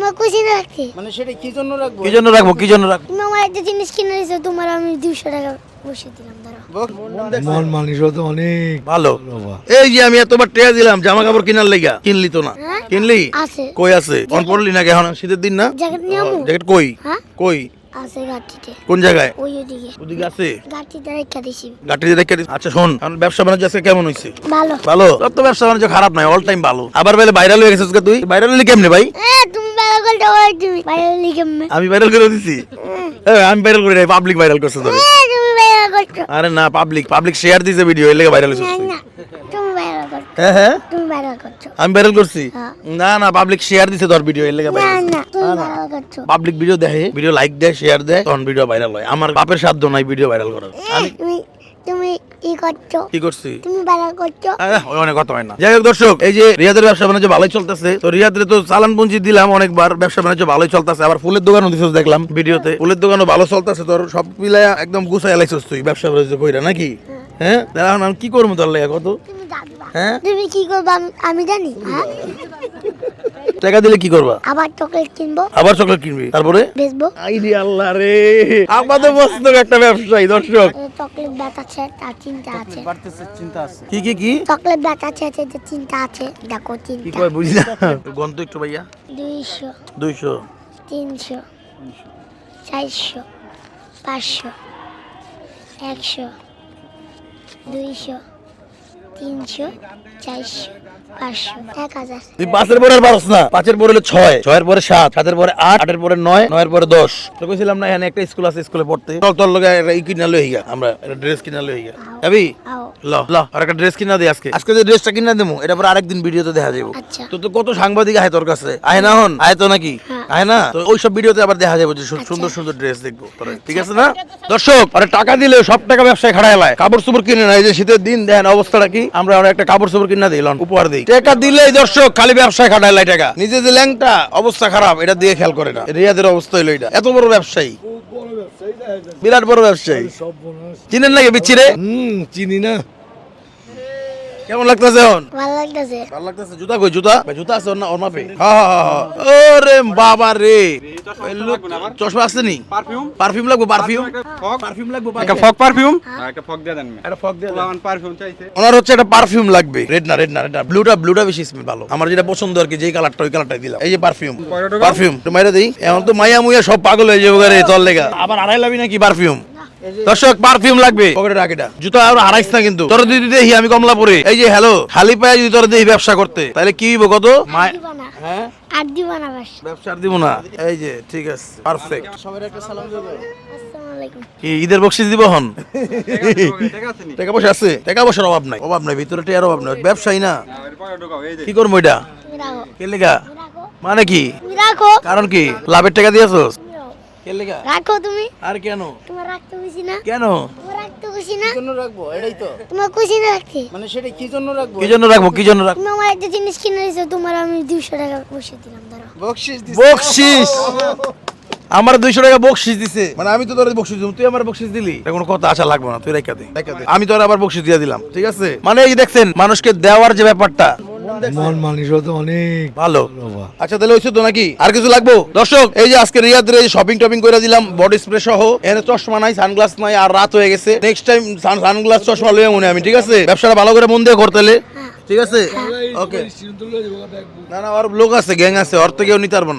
তোমার রাখতে মানে সেটা কি জন্য রাখব? কি জন্য রাখব কি জন্য রাখব? তুমি আমার একটা জিনিস কিনে তোমার আমি দুশো টাকা বসে দিলাম ধরো মন তো অনেক। ভালো। এই যে আমি এতবার টেয়া দিলাম জামা কাপড় কিনার লেগা কিনলি তো না। হ্যাঁ? কিনলি? আছে। কই আছে? অন পড়লি নাকি এখন? শীতের দিন না? জ্যাকেট নিয়ে আমু জ্যাকেট কই? হ্যাঁ? কই? আছে কোন জায়গায়? ওই ওদিকে। ওদিকে আছে? গাড়িতে রেখে দিছি। গাড়িতে রেখে দিস। আচ্ছা শোন ব্যবসা বাণিজ্য আজকে কেমন হয়েছে ভালো। ভালো? তোর তো ব্যবসা বাণিজ্য খারাপ নাই অল টাইম ভালো। আবার বেলে ভাইরাল হয়ে গেছিস তুই? ভাইরাল হলি কেমনে ভাই? এ তুমি তুমি বাইরে লিখে আমি ভাইরাল করে দিছি। এ, আমি ভাইরাল করি পাবলিক ভাইরাল করছে তোর তুমি করছ। আরে না পাবলিক পাবলিক শেয়ার দিছে ভিডিও এর লেগে ভাইরাল তুমি করছ। হ্যাঁ হ্যাঁ। তুমি করছ। আমি ভাইরাল করছি? হ্যাঁ। না না পাবলিক শেয়ার দিছে তোর ভিডিও এর লেগে ভাইরাল না তুমি বাইরে করছ। পাবলিক ভিডিও দেখে ভিডিও লাইক দেয় শেয়ার দেয় তখন ভিডিও ভাইরাল হয়। আমার বাপের সাধ্য নাই ভিডিও ভাইরাল করার। তুমি তুমি করছ? কি করছি? তুমি বাইরে করছ? অনেক কথা হয় না। যাই হোক দর্শক এই যে রিয়াদের ব্যবসা বাণিজ্য ভালোই চলতেছে তো রিয়াদের তো চালান দিলাম অনেকবার ব্যবসা বাণিজ্য ভালোই চলতেছে। আবার ফুলের দোকানও দিছিস দেখলাম ভিডিওতে। ফুলের দোকানও ভালো চলতেছে তোর সব মিলাই একদম গুছাই লাইছিস তুই ব্যবসা বাণিজ্য কইরা নাকি? হ্যাঁ। এখন আমি কি করব তোর লেগে কত? হ্যাঁ? তুমি কি করবে আমি- আমি জানি হ্যাঁ? টাকা দিলে কি করবা? আবার চকলেট কিনবো। আবার চকলেট কিনবি। তারপরে? বেচবো। আইডি আল্লাহ রে। আমাদের মস্ত একটা ব্যবসায়ী দর্শক। চকলেট বেচাচ্ছে তার চিন্তা আছে। বাড়তেছে চিন্তা আছে। কি কি কি? চকলেট বেচাচ্ছে আছে যে চিন্তা আছে দেখো কি চিন্তা কয় বুঝি না। গন্ত একটু ভাইয়া। দুইশো। দুইশো। তিনশো। চারশো। পাঁচশো। একশো। দুইশো। তিনশো চারশো পাঁচশো এক হাজার। তুই পাঁচের পরে আর পারস না। পাঁচের পরে হলো ছয়। ছয়ের পরে সাত সাতের পরে আট আটের পরে নয় নয়ের পরে দশ। তো কইছিলাম না এখানে একটা স্কুল আছে স্কুলে পড়তে। চল তোর লগে একটা ই কিনা লই গিয়া আমরা একটা ড্রেস কিনা লই গিয়া যাবি? ল ল আর একটা ড্রেস কিনা দে আজকে। আজকে যে ড্রেসটা কিনা দেবো এটা পরে আরেকদিন ভিডিওতে দেখা যাব আচ্ছা। তো তো কত সাংবাদিক আয় তোর কাছে? আয় না হন? আয় তো নাকি? হ্যাঁ। না? তো ওই সব ভিডিওতে আবার দেখা যাবে যে সুন্দর সুন্দর ড্রেস দেখব তোরে ঠিক আছে না? দর্শক আরে টাকা দিলে সব টাকা ব্যবসায় খাড়ায় লায়। কাপড় চোপড় কিনে না এই যে শীতের দিন দেখেন অবস্থাটা কি? আমরা আমরা একটা কাপড় চোপড় কিনা দিলাম উপহার দিই। টাকা দিলেই দর্শক খালি ব্যবসায় খাটায় লাই টাকা। নিজে যে ল্যাংটা অবস্থা খারাপ এটা দিয়ে খেয়াল করে না। রিয়াদের অবস্থা হইল এটা। এত বড় ব্যবসায়ী। বিরাট বড় ব্যবসায়ী। চিনেন নাকি বিচ্ছিরে? হুম চিনি না। কেমন লাগতেছে এখন? ভালো লাগতেছে। ভালো লাগতেছে? জুতা কই? জুতা? ভাই, জুতা আছে না ওর মাপে? হ্যাঁ হ্যাঁ হ্যাঁ ওরে বাবা রে। চশমা আছে নি? পারফিউম পারফিউম লাগবে পারফিউম পারফিউম লাগবে একটা ফগ পারফিউম একটা ফগ দিয়ে দেন একটা ফগ দিয়ে পোলাওয়ান পারফিউম চাইছে। ওনার হচ্ছে একটা পারফিউম লাগবে। রেড না রেড না রেড না। ব্লুটা ব্লুটা বেশি স্মেল ভালো। আমার যেটা পছন্দ আর কি যেই কালারটা ওই কালারটাই দিলাম। এই যে পারফিউম পারফিউম তো মাইরা দেই। এখন তো মাইয়া মুইয়া সব পাগল হয়ে যাবে রে তোর লেগা। আবার আড়াই লাবি নাকি পারফিউম দর্শক পারফিউম লাগবে। পকেটে রাখ এটা। জুতা আর হারাইস না কিন্তু। তোর দিদি দেখি আমি কমলাপুরে। এই যে হ্যালো খালি পায়ে যদি তোর দেখি ব্যবসা করতে তাহলে কি হইব কত? হ্যাঁ? আর দিবা না বাস ব্যবসার দিব না। এই যে ঠিক আছে পারফেক্ট সবার একটা সালাম দেবো আসসালামু আলাইকুম কি ঈদের বকশিস দিব হন টাকা পয়সা আছে? টাকা পয়সার অভাব নাই। অভাব নাই ভিতরে টেয়ার অভাব নাই। ব্যবসায়ী না। আর পরে ঢোকাও এই যে। কি করব এটা? কে লেগা? মানে কি? কারণ কি? লাভের টাকা রাখো। কে লেগা? রাখো তুমি। আর কেন? তোমার রাখতে খুশি না। কেন? তোমার রাখতে খুশি না। জন্য রাখব? এটাই তো। তোমার খুশি না রাখতে। মানে সেটা কি জন্য রাখব? কি জন্য রাখব? কি জন্য রাখব তুমি আমার একটা জিনিস কিনে দিয়েছ তোমার আমি দুশো টাকা বসে দিলাম ধরো। বকশিস দিছে। বকশিস? আমার দুইশো টাকা বকশিস দিছে। মানে আমি তো তোর বকশিস দিলাম তুই আমার বকশিস দিলি? কোনো কথা আশা লাগবে না তুই রেখা দে। আমি তোর আবার বকশিস দিয়ে দিলাম ঠিক আছে? মানে এই দেখছেন মানুষকে দেওয়ার যে ব্যাপারটা মন মানিস তো অনেক ভালো। আচ্ছা তাহলে হয়েছে তো নাকি? আর কিছু লাগবো? দর্শক এই যে আজকে রিয়াদের এই শপিং টপিং করে দিলাম বডি স্প্রে সহ। এখানে চশমা নাই সানগ্লাস নাই আর রাত হয়ে গেছে। নেক্সট টাইম সানগ্লাস চশমা লয়ে মনে আমি ঠিক আছে? ব্যবসাটা ভালো করে মন দিয়ে করতে হলে? ঠিক আছে? ওকে না না ওর লোক আছে গ্যাং আছে ওর তো কেউ নিতে পারব না।